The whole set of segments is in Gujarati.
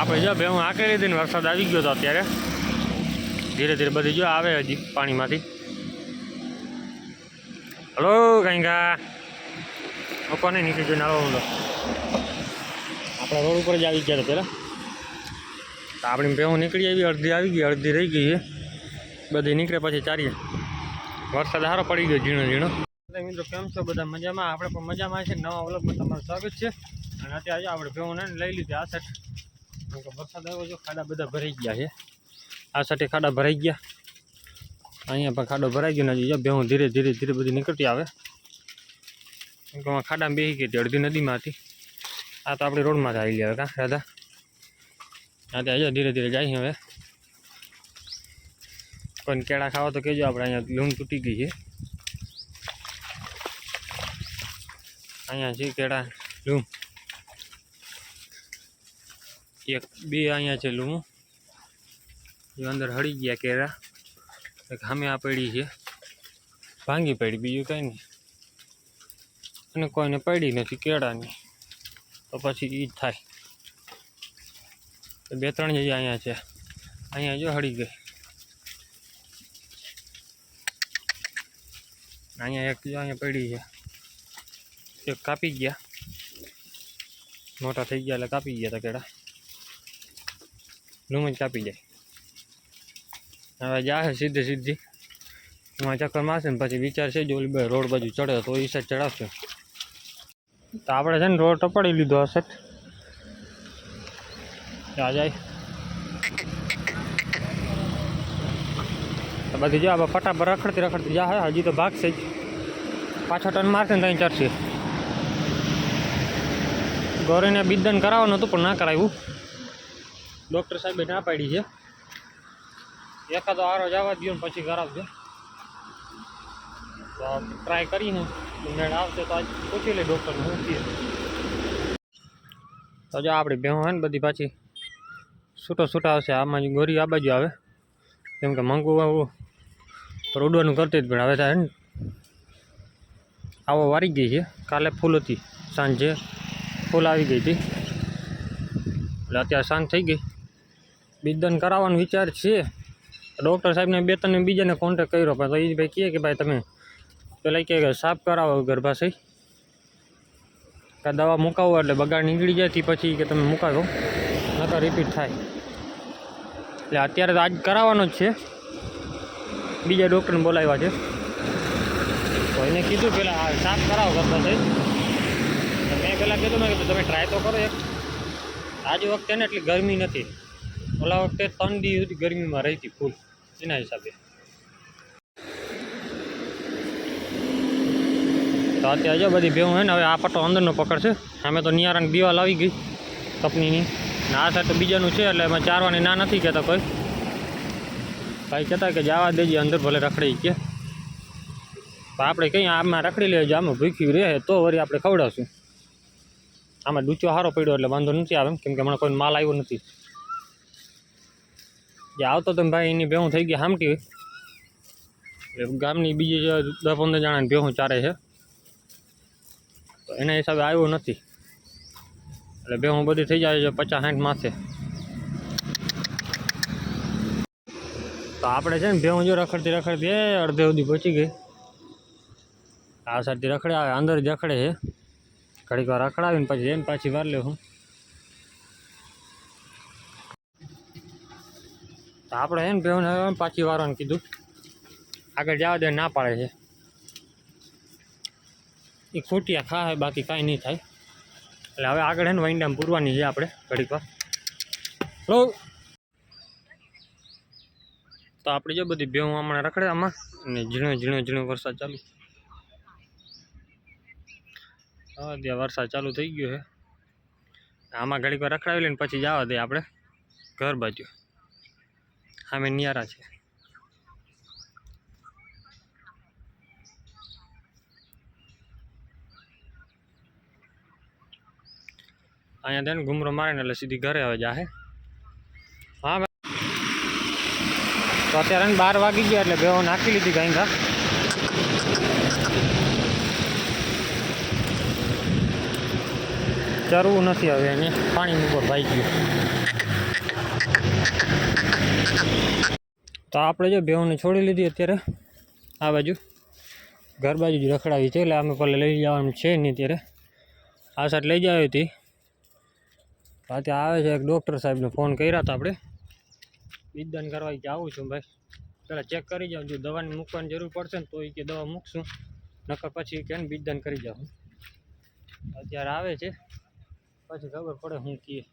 આપણે જો હું આંકડી લીધી ને વરસાદ આવી ગયો હતો અત્યારે ધીરે ધીરે બધી જો આવે હજી પાણીમાંથી. હલો કંઈકા કોને નીચે જોઈને આવો હું આપણે રોડ ઉપર જ આવી ગયા પહેલાં. તો આપણી ભેહું નીકળી આવી, અડધી આવી ગઈ, અડધી રહી ગઈ બધી નીકળે પછી ચારીએ. વરસાદ સારો પડી ગયો ઝીણો ઝીણો. મિત્રો, કેમ છો? બધા મજામાં? આપણે પણ મજામાં છે. નવા વ્લોગમાં તમારું સ્વાગત છે. અને અત્યારે આપણે ભેવું લઈ લીધી આ કે વરસાદ આવ્યો છે, ખાડા બધા ભરાઈ ગયા છે. આ સાથે ખાડા ભરાઈ ગયા. અહીંયા પણ ખાડો ભરાઈ ગયો નથી જો ભેહું ધીરે ધીરે ધીરે બધી નીકળતી આવે. ખાડામાં બેસી ગઈ હતી, અડધી નદીમાંથી આ તો આપણે રોડમાં આવી આવે કાં રાધા. હા ત્યાં ધીરે ધીરે જાય હવે. કોઈને કેળા ખાવા તો કહેજો, આપણે અહીંયા લૂમ તૂટી ગઈ છે. અહીંયા છે કેળા લૂમ એક, બે અહીંયા છે લૂમ એ અંદર હળી ગયા કેરા. એક સામે પડી છે. ભાંગી પડી, બીજું કંઈ નહીં. અને કોઈને પડી નથી, કેળાની. તો પછી એ જ થાય. બે ત્રણ જગ્યા અહીંયા છે. અહીંયા જો હળી ગઈ. અહીંયા એક અહીંયા પડી છે. એક કાપી ગયા. મોટા થઈ ગયા એટલે કાપી ગયા હતા કેળા. લૂમ જ કાપી જાય. હવે જાહે સીધી સીધી. હું ચક્કર મારશે ને પછી વિચાર છે જો ઓલી રોડ બાજુ ચડે તો એ સાઈડ ચડાવશે. તો આપણે છે ને રોડ ટપાડી લીધો હશે ત્યાં જાય. બધી જો ફટાફટ રખડતી રખડતી જા હજી તો ભાગશે જ. પાછો ટન મારશે ને ત્યાં ચડશે. ગોરીને બિદન કરાવવાનું હતું પણ ના કરાવ્યું ડૉક્ટર સાહેબે ના પાડી છે એકાદો આરો જવા દો ને પછી કરાવજો તો ટ્રાય કરીને મેળ આવશે તો આજ પૂછી લે ડૉક્ટરને શું થયું તો જો આપણી ભેહું હોય ને બધી પાછી છૂટો છૂટા આવશે આમાં જ ગોરી આ બાજુ આવે કેમ કે મંગુ આવું પર ઉડવાનું કરતી જ પણ હવે થાય ને। આવો વારી ગઈ છે, કાલે ફૂલ હતી, સાંજે ફૂલ આવી ગઈ હતી. એટલે અત્યારે સાંજ થઈ ગઈ. બિદન કરાવવાનો વિચાર છે. ડૉક્ટર સાહેબને બે ત્રણ બીજાને કોન્ટેક કર્યો, પણ તો એ ભાઈ કહે કે ભાઈ તમે પેલા કહે કે સાફ કરાવો ગર્ભાશય કે દવા મુકાવો એટલે બગાડ નીકળી જાય તે પછી કે તમે મુકાવો, નકર રિપીટ થાય. એટલે અત્યારે તો આજ કરાવવાનો જ છે. બીજા ડૉક્ટરને બોલાવ્યા છે. તો એને કીધું આ સાફ કરાવો ગર્ભાશય તો મેં પહેલાં કીધું, મેં કીધું, તમે ટ્રાય તો કરો એક. આજ વખતે ને એટલી ગરમી નથી. ઓલા વખતે ત્રણ દી સુધી ગરમીમાં રહી ફૂલ, એના હિસાબે. તો અત્યારે જો બધી ભેવું હોય ને, હવે આ પટ્ટો અંદરનો પકડશે. સામે તો નિયારાની દિવાલ આવી ગઈ કંપનીની ને આ તો બીજાનું છે, એટલે એમાં ચારવાની ના નથી કહેતા કોઈ. ભાઈ કહેતા કે જવા દેજે અંદર, ભલે રખડી કે. આપણે કંઈ આમાં રખડી લેજો, આમાં ભૂખ્યું રહે તો વળી આપણે ખવડાવશું. આમાં ડૂચો સારો પડ્યો એટલે વાંધો નથી આવે કેમ કે હમણાં કોઈ માલ આવ્યો નથી. જે આવતો તો ભાઈ, એની ભેહું થઈ ગઈ હામટી ગામની બીજી દસ પંદર જણાની ભેહું ચારે છે. તો એના હિસાબે આવ્યો નથી. એટલે ભેહું બધી થઈ જાય છે પચાસ સાઠ માથે. તો આપણે છે ને ભેહું જો રખડતી રખડતી અડધે સુધી પહોંચી ગઈ. આ સાઈડથી રખડે આવે અંદર જ રખડે છે. ઘડીક વાર રખડાવીને પછી એને પાછી વાર લેવું. તો આપણે એને ભેવને પાછી વારવાનું કીધું. આગળ જવા દે ના પાડે છે. એ ખૂટિયા ખાય, બાકી કાંઈ નહીં થાય. એટલે હવે આગળ એને વાઈન્ડામ પૂરવાની છે આપણે ઘડીક વાર. તો આપણે જો બધી ભેવું હમણાં રખડે આમાં અને ઝીણો ઝીણો ઝીણો વરસાદ ચાલુ. હા ત્યાં વરસાદ ચાલુ થઈ ગયો છે. આમાં ઘડીક વાર રખડાવી લઈને પછી જવા દે આપણે ઘર બાજુ. સામે નિયારા છે. અહીંયા તેને ઘૂમરો મારે એટલે સીધી ઘરે હવે જાહે. હા તો અત્યારે બાર વાગી ગયા એટલે ભેવો નાખી લીધી ગાઈ ઘા ચરવું નથી હવે એને. પાણી ઉપર ભાઈ ગયું. તો આપણે જો બેઉને છોડી લીધી અત્યારે. આ બાજુ ઘર બાજુ જ રખડાવી છે, એટલે અમે પહેલાં લઈ જવાનું છે નહીં ત્યારે આ સાઈડ લઈ જાવી હતી. અત્યારે આવે છે એક ડૉક્ટર સાહેબને ફોન કર્યા હતા આપણે. વિદ્યાન કરવા આવું છું ભાઈ. પહેલાં ચેક કરી જાઉં, જો દવાની મૂકવાની જરૂર પડશે ને તો એ કે દવા મૂકશું. નકર પછી કે બીજદાન કરી જાઉં. અત્યારે આવે છે. પછી ખબર પડે હું કીએ.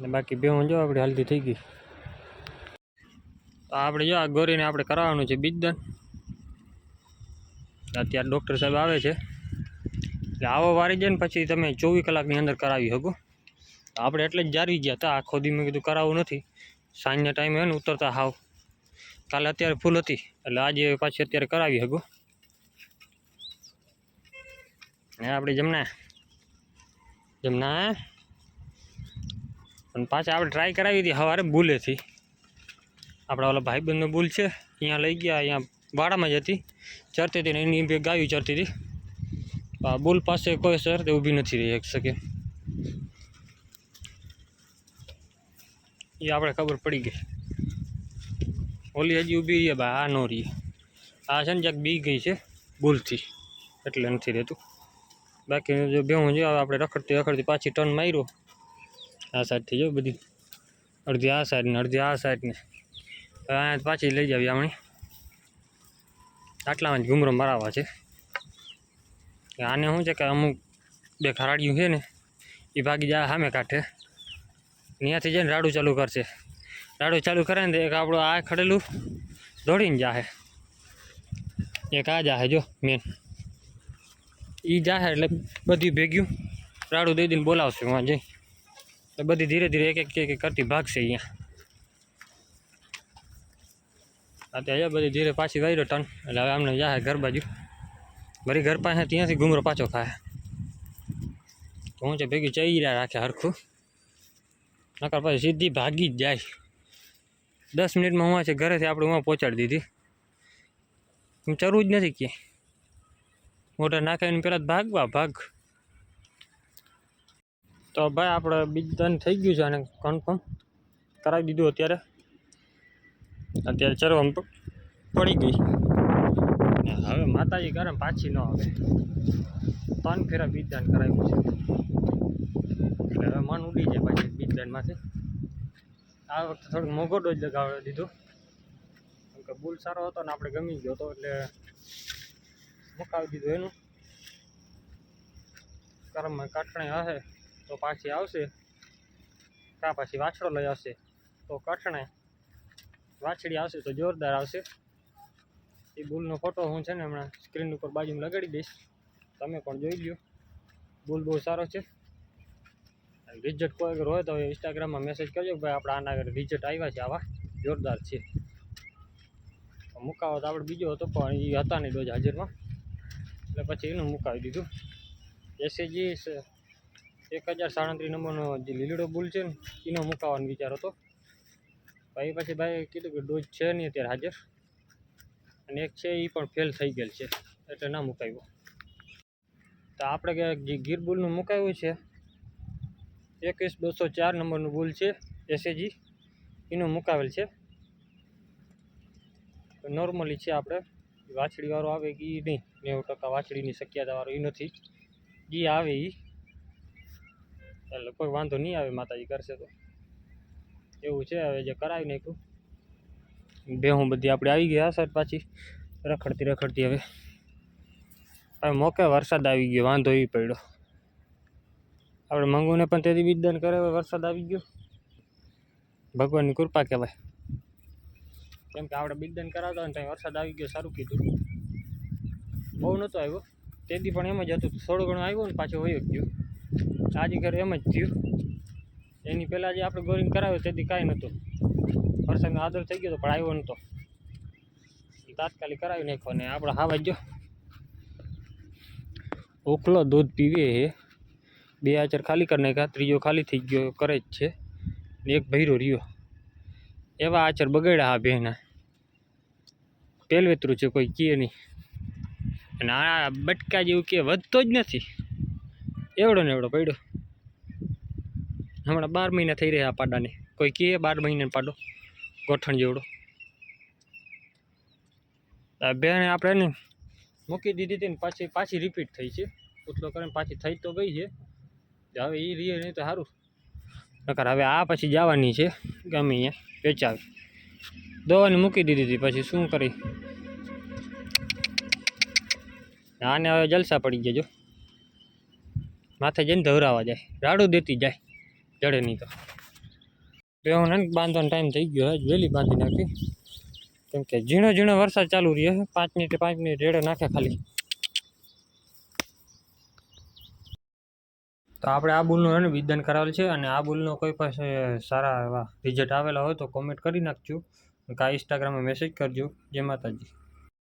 ને બાકી બે જો આપણે હલ્દી થઈ ગઈ. તો આપણે જો આ ગોરીને આપણે કરાવવાનું છે બીજદાન. અત્યારે ડૉક્ટર સાહેબ આવે છે. એટલે આવો વારી જાય ને પછી તમે ચોવીસ કલાકની અંદર કરાવી શકો. આપણે એટલે જ જારી ગયા હતા. આખો દી મેં કીધું કરાવવું નથી. સાંજના ટાઈમે ને ઉતરતા હાવ. કાલે અત્યારે ફૂલ હતી. એટલે આજે પાછી અત્યારે કરાવી શકો. ને આપણે જમના. જમના પણ પાછા આપણે ટ્રાય કરાવી હતી, સવારે ભૂલેથી. આપણા ઓલા ભાઈબંધનો ભૂલ છે, અહીંયા લઈ ગયા, અહીંયા વાડામાં જ હતી. ચરતી હતી ને એની બે ગાયું ચરતી હતી. બુલ પાસે કોઈ સર, તે ઊભી નથી રહી શકે. એ આપણે ખબર પડી ગઈ. ઓલી હજી ઊભી રહીએ બા, આ નો રહીએ આ છે ને જ્યાંક બી ગઈ છે, ભૂલથી. એટલે નથી રહેતું. બાકી જો બે હું જો, આપણે રખડતી રખડતી પાછી ટર્ન માર્યો. આ સાઈડથી જો બધી. અડધી આ સાઈડને અડધી આ સાઈડને અહીંયા પાછી લઈ જાવી આપણે. આટલામાં જ ઘૂમરો મરાવા છે. આને શું છે કે અમુક બે ખરાડિયું છે ને, એ ભાગી જાય સામે કાંઠે. ત્યાંથી જઈને રાડું ચાલુ કરશે. રાડું ચાલુ કરે ને તો એક આપણું આ ખડેલું દોડીને જાહે. એક આ જાહે જો મેન એ જાહે એટલે બધું ભેગ્યું. રાડું દઈ દઈને બોલાવશે વાં જઈ તો બધી ધીરે ધીરે એક એક એક કરતી ભાગશે અહીંયા. અત્યારે બધી ધીરે પાછી વાયરો ટન. એટલે હવે આમને જાય ઘર બાજુ. મારી ઘર પાસે ત્યાંથી ઘૂમરો પાછો ખાય. તો હું છે ભેગી ચઈ રહ્યા રાખે હરખું. નકર પછી સીધી ભાગી જ જાય. દસ મિનિટમાં હું છે ઘરેથી આપણે હું પહોંચાડી દીધી. હું ચરવું જ નથી ક્યાંય. મોટર એને પહેલાં ભાગવા ભાગ. તો ભાઈ આપણે બીજદાન થઈ ગયું છે અને કન્ફર્મ કરાવી દીધું અત્યારે. અત્યારે ચરવામાં પડી ગઈ. ને હવે માતાજી કરે પાછી ન આવે. ત્રણ ફેરા બીજદાન કરાવ્યું છે. એટલે હવે મન ઉડી જાય પાછી બીજદાનમાંથી આ વખતે થોડુંક મોઘો ડોજ લગાવી દીધો. કેમ કે બુલ સારો હતો ને આપણે ગમી ગયો હતો એટલે મુકાવી દીધું એનું. કરમમાં કાટણી હશે. તો પાછી આવશે. કાં પાછી વાછડો લઈ આવશે. તો કઠણે વાછડી આવશે તો જોરદાર આવશે. એ બુલનો ફોટો હું છે ને હમણાં સ્ક્રીન ઉપર બાજુમાં લગાડી દઈશ. તમે પણ જોઈ લ્યો. બુલ બહુ સારો છે. રિઝલ્ટ કોઈ અગર હોય તો ઇન્સ્ટાગ્રામમાં મેસેજ કરજો ભાઈ આપણે આના આગળ રિઝલ્ટ આવ્યા છે આવા. જોરદાર છે. મુકાવો તો આપણે બીજો હતો પણ એ હતા નહીં ડોઝ હાજરમાં. એટલે પછી એનું મુકાવી દીધું. એસએજી એક હજાર સાડત્રીસ નંબરનો જે લીલડો બુલ છે ને, એનો મુકાવાનો વિચાર હતો. ભાઈ પછી ભાઈ કીધું કે ડોઝ છે નહીં અત્યારે હાજર. અને એક છે એ પણ ફેલ થઈ ગયેલ છે, એટલે ના મુકાવ્યો તો આપણે જે ગીર બુલનું મુકાવ્યું છે, એકવીસ બસો ચાર નંબરનું બુલ છે એસએજી એનું મુકાવેલ છે. નોર્મલી છે આપણે, વાછડીવાળો આવે કે એ નહીં, નેવું ટકા વાછડીની શક્યતાવાળો એ નથી. જે આવે એ એટલે કોઈ વાંધો નહીં આવે માતાજી કરશે તો. એવું છે હવે જે કરાવી નાખ્યું. બેહું બધી આપણે આવી ગયા સાહેબ પાછી. રખડતી રખડતી હવે. હવે મોકે વરસાદ આવી ગયો, વાંધો એ પડ્યો. આપણે મંગુને પણ તેથી વિદ્યાન કરે વરસાદ આવી ગયો. ભગવાનની કૃપા કહેવાય. કેમ કે આપણે વિદ્યાન કરાવતા હોય ને ત્યાં વરસાદ આવી ગયો, સારું કીધું. બહુ નહોતો આવ્યો. તેથી પણ એમ જ હતું થોડું ઘણું આવ્યું ને પાછું વયો ગયો. આજે ઘરે એમ જ થયું. એની પહેલાં જે આપણે ગોરિંગ કરાવ્યું તેથી કાંઈ નહોતું. વરસાદનો આદર થઈ ગયો તો પણ આવ્યો નહોતો. તાત્કાલિક કરાવી નાખ્યો ને આપણે હાવા જો ઓખલો દૂધ પીવે હે. બે આચર ખાલી કરી નાખ્યા, ત્રીજો ખાલી થઈ ગયો, કરે જ છે. એક ભૈરો રહ્યો. એવા આચર બગાડ્યા આ બેના પહેલવેતરું છે કોઈ કહે નહીં. અને આ બટકા જેવું કે વધતો જ નથી. એવડો ને એવડો પડ્યો. હમણાં બાર મહિના થઈ રહ્યા આ પાડાને. કોઈ કહે બાર મહિનાનો પાડો. ગોઠણ જેવડો. આ બેને આપણે ને મૂકી દીધી હતી ને પાછી પાછી રિપીટ થઈ છે. ઉથલો કરીને પાછી થઈ તો ગઈ છે. હવે એ રીએ નહીં તો સારું નકર હવે આ પછી જવાની છે. ગમે અહીંયા વેચાવી. દવાની મૂકી દીધી હતી પછી શું કરી? આને હવે જલસા પડી ગયા માથે જઈને ધવરાવા જાય, રાડું દેતી જાય જડે નહીં તો. બેહોને ને બાંધવાનો ટાઈમ થઈ ગયો હે વહેલી બાંધી નાખી. કેમ કે ઝીણો ઝીણો વરસાદ ચાલુ રહ્યો છે, પાંચ મિનિટ પાંચ મિનિટ રેડે નાખે ખાલી. તો આપણે આ બુલનું એને વિદન કરાવેલ છે અને આ બુલનો કોઈ પાસે સારા એવા રિઝલ્ટ આવેલા હોય તો કોમેન્ટ કરી નાખજો. કાં ઇન્સ્ટાગ્રામમાં મેસેજ કરજો. જય માતાજી.